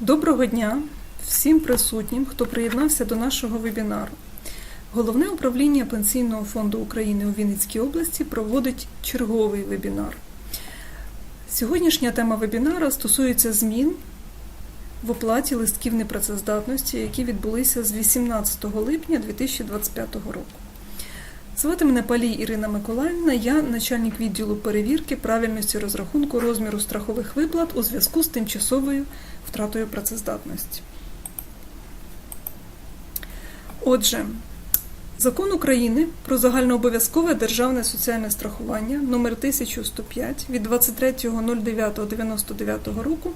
Доброго дня всім присутнім, хто приєднався до нашого вебінару. Головне управління Пенсійного фонду України у Вінницькій області проводить черговий вебінар. Сьогоднішня тема вебінара стосується змін в оплаті листків непрацездатності, які відбулися з 18 липня 2025 року. Звати мене Палій Ірина Миколаївна, я начальник відділу перевірки правильності розрахунку розміру страхових виплат у зв'язку з тимчасовою втратою працездатності. Отже, Закон України про загальнообов'язкове державне соціальне страхування номер 1105 від 23.09.99 року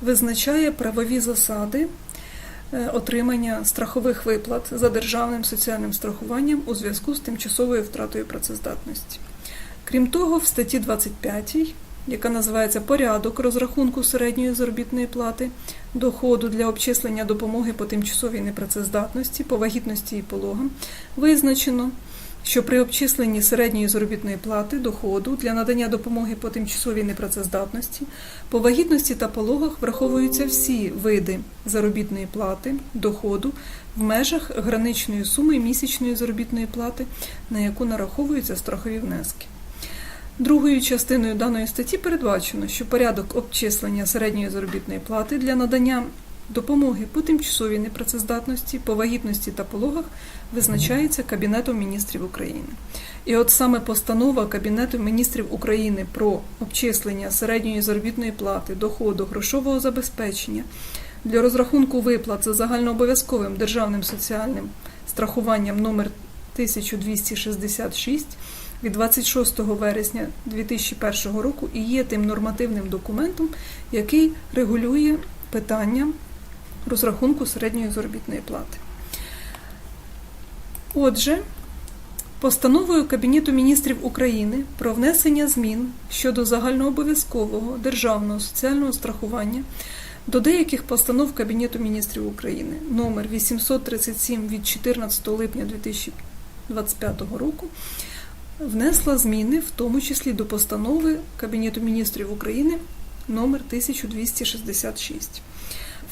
визначає правові засади отримання страхових виплат за державним соціальним страхуванням у зв'язку з тимчасовою втратою працездатності. Крім того, в статті 25, яка називається Порядок розрахунку середньої заробітної плати, доходу для обчислення допомоги по тимчасовій непрацездатності, по вагітності і пологам, визначено, що при обчисленні середньої заробітної плати доходу для надання допомоги по тимчасовій непрацездатності, по вагітності та пологах враховуються всі види заробітної плати, доходу в межах граничної суми місячної заробітної плати, на яку нараховуються страхові внески. Другою частиною даної статті передбачено, що порядок обчислення середньої заробітної плати для надання допомоги по тимчасовій непрацездатності, по вагітності та пологах визначається Кабінетом міністрів України. І от саме постанова Кабінету міністрів України про обчислення середньої заробітної плати, доходу, грошового забезпечення для розрахунку виплат за загальнообов'язковим державним соціальним страхуванням номер 1266 від 26 вересня 2001 року і є тим нормативним документом, який регулює питання розрахунку середньої заробітної плати. Отже, постановою Кабінету міністрів України про внесення змін щодо загальнообов'язкового державного соціального страхування до деяких постанов Кабінету міністрів України номер 837 від 14 липня 2025 року внесла зміни, в тому числі до постанови Кабінету міністрів України номер 1266.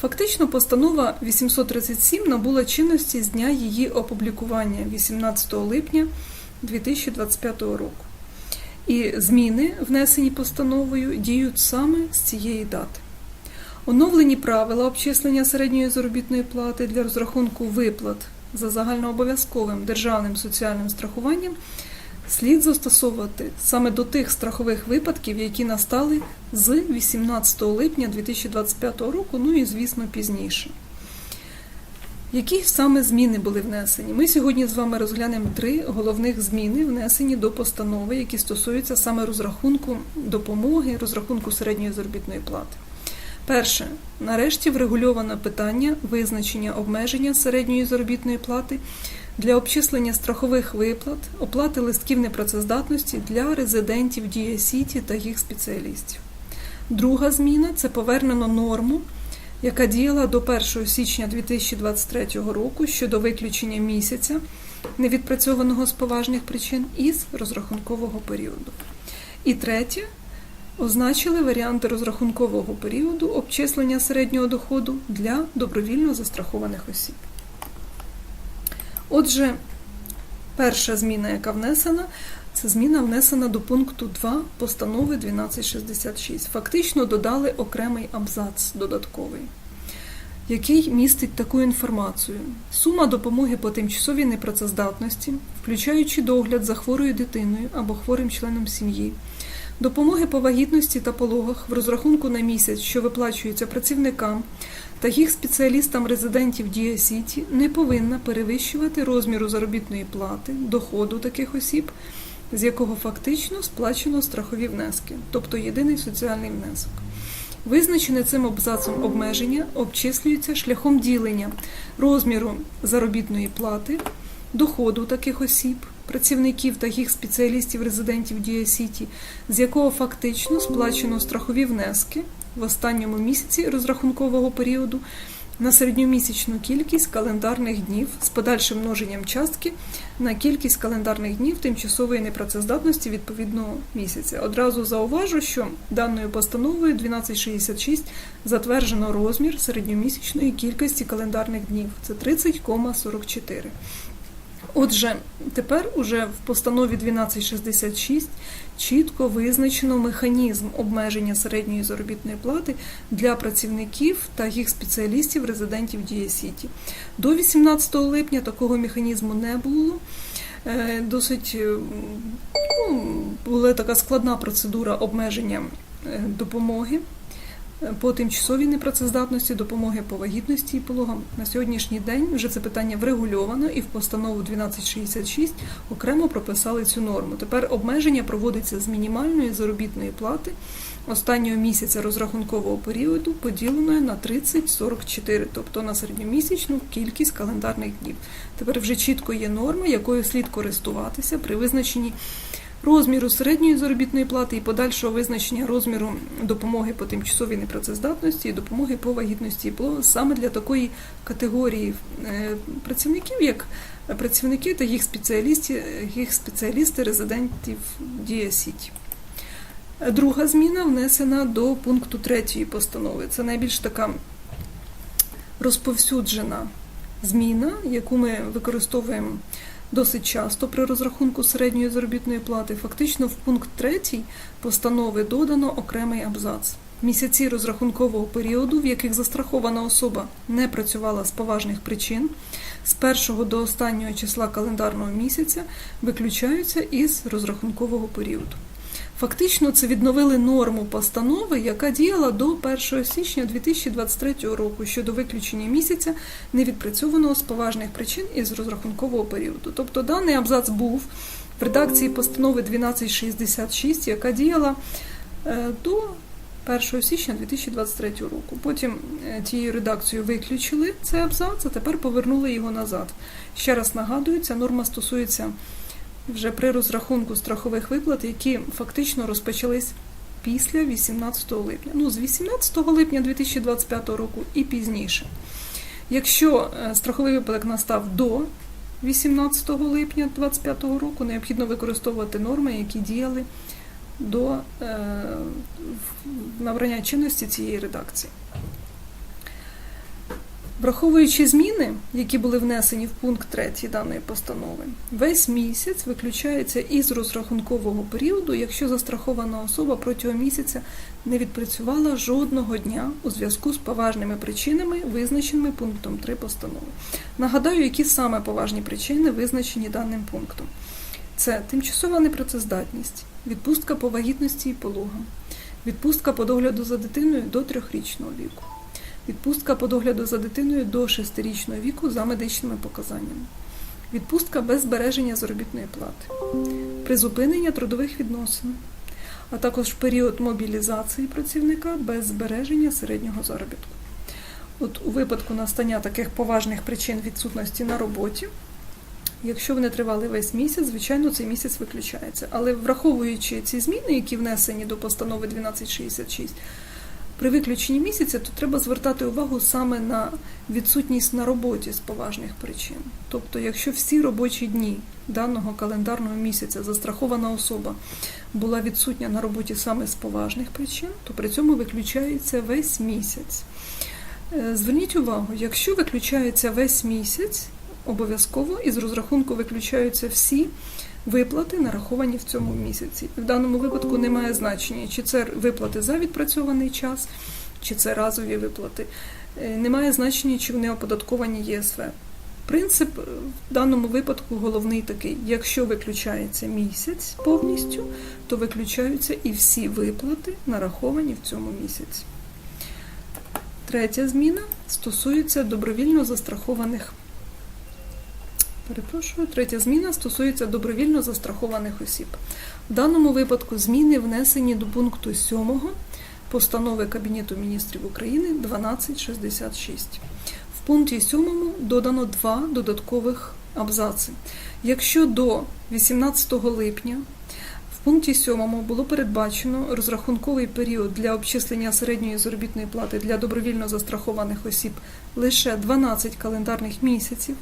Фактично, постанова 837 набула чинності з дня її опублікування 18 липня 2025 року. І зміни, внесені постановою, діють саме з цієї дати. Оновлені правила обчислення середньої заробітної плати для розрахунку виплат за загальнообов'язковим державним соціальним страхуванням слід застосовувати саме до тих страхових випадків, які настали з 18 липня 2025 року, ну і, звісно, пізніше. Які саме зміни були внесені? Ми сьогодні з вами розглянемо три головних зміни, внесені до постанови, які стосуються саме розрахунку допомоги, розрахунку середньої заробітної плати. Перше, нарешті врегульовано питання визначення обмеження середньої заробітної плати для обчислення страхових виплат, оплати листків непрацездатності для резидентів Дія Сіті та їх спеціалістів. Друга зміна це повернено норму, яка діяла до 1 січня 2023 року щодо виключення місяця невідпрацьованого з поважних причин із розрахункового періоду. І третє. Означили варіанти розрахункового періоду обчислення середнього доходу для добровільно застрахованих осіб. Отже, перша зміна, яка внесена, це зміна внесена до пункту 2 постанови 1266. Фактично додали окремий абзац додатковий, який містить таку інформацію: сума допомоги по тимчасовій непрацездатності, включаючи догляд за хворою дитиною або хворим членом сім'ї. Допомоги по вагітності та пологах в розрахунку на місяць, що виплачуються працівникам та їх спеціалістам резидентів Дія Сіті, не повинна перевищувати розміру заробітної плати, доходу таких осіб, з якого фактично сплачено страхові внески, тобто єдиний соціальний внесок. Визначене цим абзацом обмеження обчислюється шляхом ділення розміру заробітної плати, доходу таких осіб працівників та їх спеціалістів резидентів Дія Сіті, з якого фактично сплачено страхові внески в останньому місяці розрахункового періоду на середньомісячну кількість календарних днів з подальшим множенням частки на кількість календарних днів тимчасової непрацездатності відповідного місяця. Одразу зауважу, що даною постановою 1266 затверджено розмір середньомісячної кількості календарних днів це 30,44. Отже, тепер уже в постанові 1266 чітко визначено механізм обмеження середньої заробітної плати для працівників та їх спеціалістів резидентів Дія Сіті. До 18 липня такого механізму не було. Е, Досить е, ну, була така складна процедура обмеження е, допомоги по тимчасовій непрацездатності, допомоги по вагітності і пологам. На сьогоднішній день вже це питання врегульовано і в постанову 1266 окремо прописали цю норму. Тепер обмеження проводиться з мінімальної заробітної плати останнього місяця розрахункового періоду, поділеної на 30-44, тобто на середньомісячну кількість календарних днів. Тепер вже чітко є норма, якою слід користуватися при визначенні розміру середньої заробітної плати і подальшого визначення розміру допомоги по тимчасовій непрацездатності і допомоги по вагітності саме для такої категорії е, працівників, як працівники та їх спеціалісти, їх спеціалісти резидентів Дія Сіті. Друга зміна внесена до пункту третьої постанови. Це найбільш така розповсюджена зміна, яку ми використовуємо досить часто при розрахунку середньої заробітної плати. Фактично в пункт 3 постанови додано окремий абзац. Місяці розрахункового періоду, в яких застрахована особа не працювала з поважних причин, з першого до останнього числа календарного місяця виключаються із розрахункового періоду. Фактично, це відновили норму постанови, яка діяла до 1 січня 2023 року щодо виключення місяця невідпрацьованого з поважних причин із розрахункового періоду. Тобто даний абзац був в редакції постанови 1266, яка діяла е, до 1 січня 2023 року. Потім е, тією редакцією виключили цей абзац, а тепер повернули його назад. Ще раз нагадую, ця норма стосується вже при розрахунку страхових виплат, які фактично розпочались після 18 липня. Ну, з 18 липня 2025 року і пізніше. Якщо е, страховий випадок настав до 18 липня 2025 року, необхідно використовувати норми, які діяли до е, набрання чинності цієї редакції. Враховуючи зміни, які були внесені в пункт 3 даної постанови, весь місяць виключається із розрахункового періоду, якщо застрахована особа протягом місяця не відпрацювала жодного дня у зв'язку з поважними причинами, визначеними пунктом 3 постанови. Нагадаю, які саме поважні причини визначені даним пунктом. Це тимчасова непрацездатність, відпустка по вагітності і пологам, відпустка по догляду за дитиною до трьохрічного віку. Відпустка по догляду за дитиною до 6-річного віку за медичними показаннями. Відпустка без збереження заробітної плати, призупинення трудових відносин, а також період мобілізації працівника без збереження середнього заробітку. От у випадку настання таких поважних причин відсутності на роботі, якщо вони тривали весь місяць, звичайно, цей місяць виключається. Але враховуючи ці зміни, які внесені до постанови 1266, при виключенні місяця, то треба звертати увагу саме на відсутність на роботі з поважних причин. Тобто, якщо всі робочі дні даного календарного місяця застрахована особа була відсутня на роботі саме з поважних причин, то при цьому виключається весь місяць. Е, зверніть увагу, якщо виключається весь місяць, обов'язково із розрахунку виключаються всі виплати, нараховані в цьому місяці. В даному випадку немає значення, чи це виплати за відпрацьований час, чи це разові виплати. Е, немає значення, чи вони оподатковані ЄСВ. Принцип в даному випадку головний такий: якщо виключається місяць повністю, то виключаються і всі виплати, нараховані в цьому місяці. Третя зміна стосується добровільно застрахованих. Перепрошую, третя зміна стосується добровільно застрахованих осіб. В даному випадку зміни внесені до пункту 7 постанови Кабінету міністрів України 1266. В пункті 7 додано два додаткових абзаци. Якщо до 18 липня в пункті 7 було передбачено розрахунковий період для обчислення середньої заробітної плати для добровільно застрахованих осіб лише 12 календарних місяців,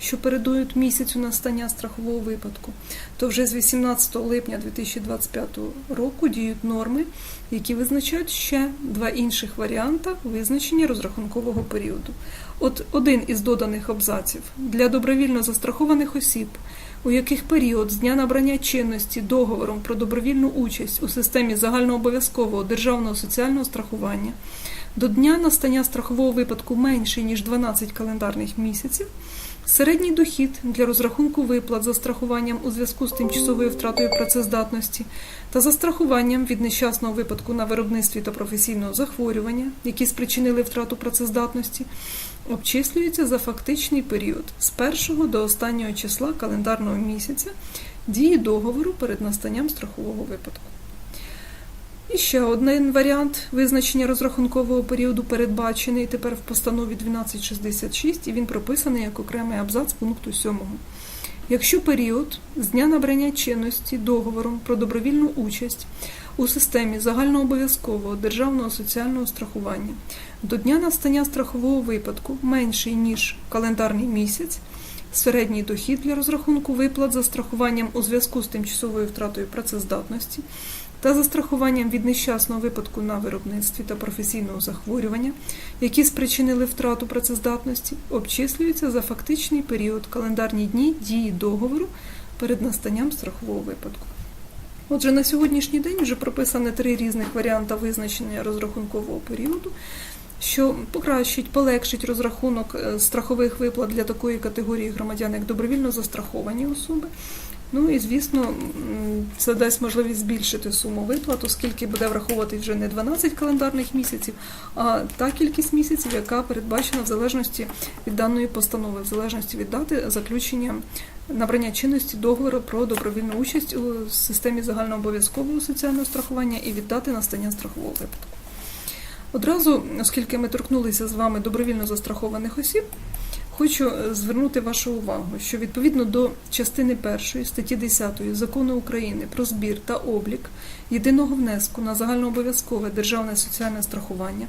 що передують місяцю настання страхового випадку, то вже з 18 липня 2025 року діють норми, які визначають ще два інших варіанти визначення розрахункового періоду. От один із доданих абзаців для добровільно застрахованих осіб, у яких період з дня набрання чинності договором про добровільну участь у системі загальнообов'язкового державного соціального страхування до дня настання страхового випадку менший ніж 12 календарних місяців. Середній дохід для розрахунку виплат за страхуванням у зв'язку з тимчасовою втратою працездатності та за страхуванням від нещасного випадку на виробництві та професійного захворювання, які спричинили втрату працездатності, обчислюється за фактичний період з першого до останнього числа календарного місяця дії договору перед настанням страхового випадку. І ще один варіант визначення розрахункового періоду передбачений тепер в постанові 1266, і він прописаний як окремий абзац пункту 7. Якщо період з дня набрання чинності договором про добровільну участь у системі загальнообов'язкового державного соціального страхування до дня настання страхового випадку менший ніж календарний місяць, середній дохід для розрахунку виплат за страхуванням у зв'язку з тимчасовою втратою працездатності та за страхуванням від нещасного випадку на виробництві та професійного захворювання, які спричинили втрату працездатності, обчислюються за фактичний період календарні дні дії договору перед настанням страхового випадку. Отже, на сьогоднішній день вже прописані три різних варіанти визначення розрахункового періоду, що покращить, полегшить розрахунок е, страхових виплат для такої категорії громадян, як добровільно застраховані особи. Ну і звісно, це дасть можливість збільшити суму виплат, оскільки буде враховувати вже не 12 календарних місяців, а та кількість місяців, яка передбачена в залежності від даної постанови, в залежності від дати заключення набрання чинності договору про добровільну участь у системі загальнообов'язкового соціального страхування і від дати настання страхового випадку. Одразу, оскільки ми торкнулися з вами добровільно застрахованих осіб, хочу е, звернути вашу увагу, що відповідно до частини 1 статті 10 закону України про збір та облік єдиного внеску на загальнообов'язкове державне соціальне страхування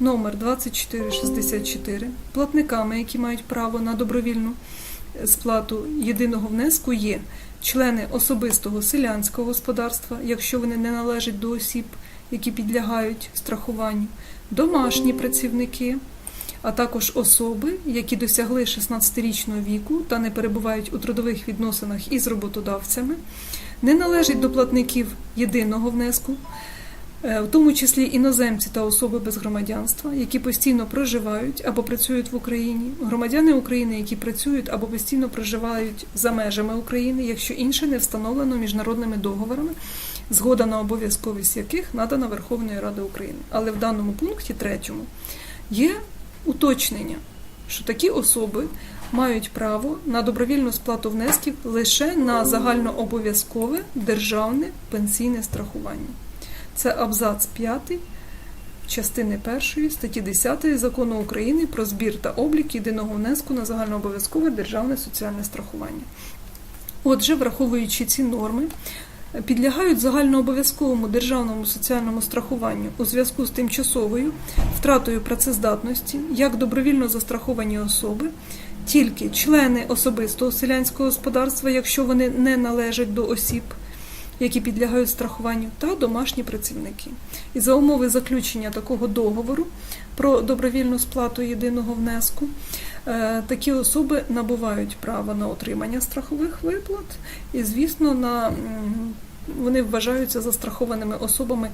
номер 2464 платниками, які мають право на добровільну е, сплату єдиного внеску, є члени особистого селянського господарства, якщо вони не належать до осіб, які підлягають страхуванню, домашні працівники, а також особи, які досягли 16-річного віку та не перебувають у трудових відносинах із роботодавцями, не належать до платників єдиного внеску, е, в тому числі іноземці та особи без громадянства, які постійно проживають або працюють в Україні, громадяни України, які працюють або постійно проживають за межами України, якщо інше не встановлено міжнародними договорами, згода на обов'язковість яких надана Верховною Радою України. Але в даному пункті третьому є уточнення, що такі особи мають право на добровільну сплату внесків лише на загальнообов'язкове державне пенсійне страхування. Це абзац 5 частини 1 статті 10 закону України про збір та облік єдиного внеску на загальнообов'язкове державне соціальне страхування. Отже, враховуючи ці норми, підлягають загальнообов'язковому державному соціальному страхуванню у зв'язку з тимчасовою втратою працездатності як добровільно застраховані особи, тільки члени особистого селянського господарства, якщо вони не належать до осіб, які підлягають страхуванню, та домашні працівники. І за умови заключення такого договору про добровільну сплату єдиного внеску, такі особи набувають право на отримання страхових виплат, і, звісно, на, вони вважаються застрахованими особами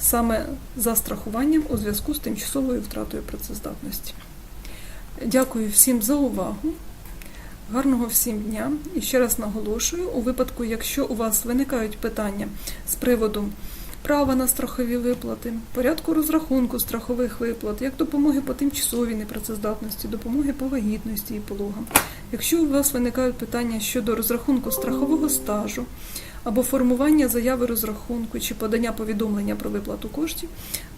саме за страхуванням у зв'язку з тимчасовою втратою працездатності. Дякую всім за увагу. Гарного всім дня! І ще раз наголошую, у випадку, якщо у вас виникають питання з приводу права на страхові виплати, порядку розрахунку страхових виплат, як допомоги по тимчасовій непрацездатності, допомоги по вагітності і пологам. Якщо у вас виникають питання щодо розрахунку страхового стажу або формування заяви розрахунку чи подання повідомлення про виплату коштів,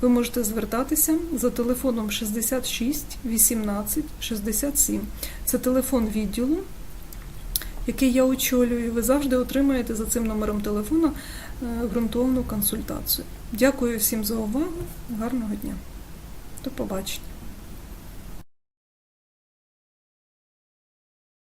ви можете звертатися за телефоном 66 18 67. Це телефон відділу, який я очолюю. Ви завжди отримаєте за цим номером телефону е, ґрунтовну консультацію. Дякую всім за увагу. Гарного дня. До побачення.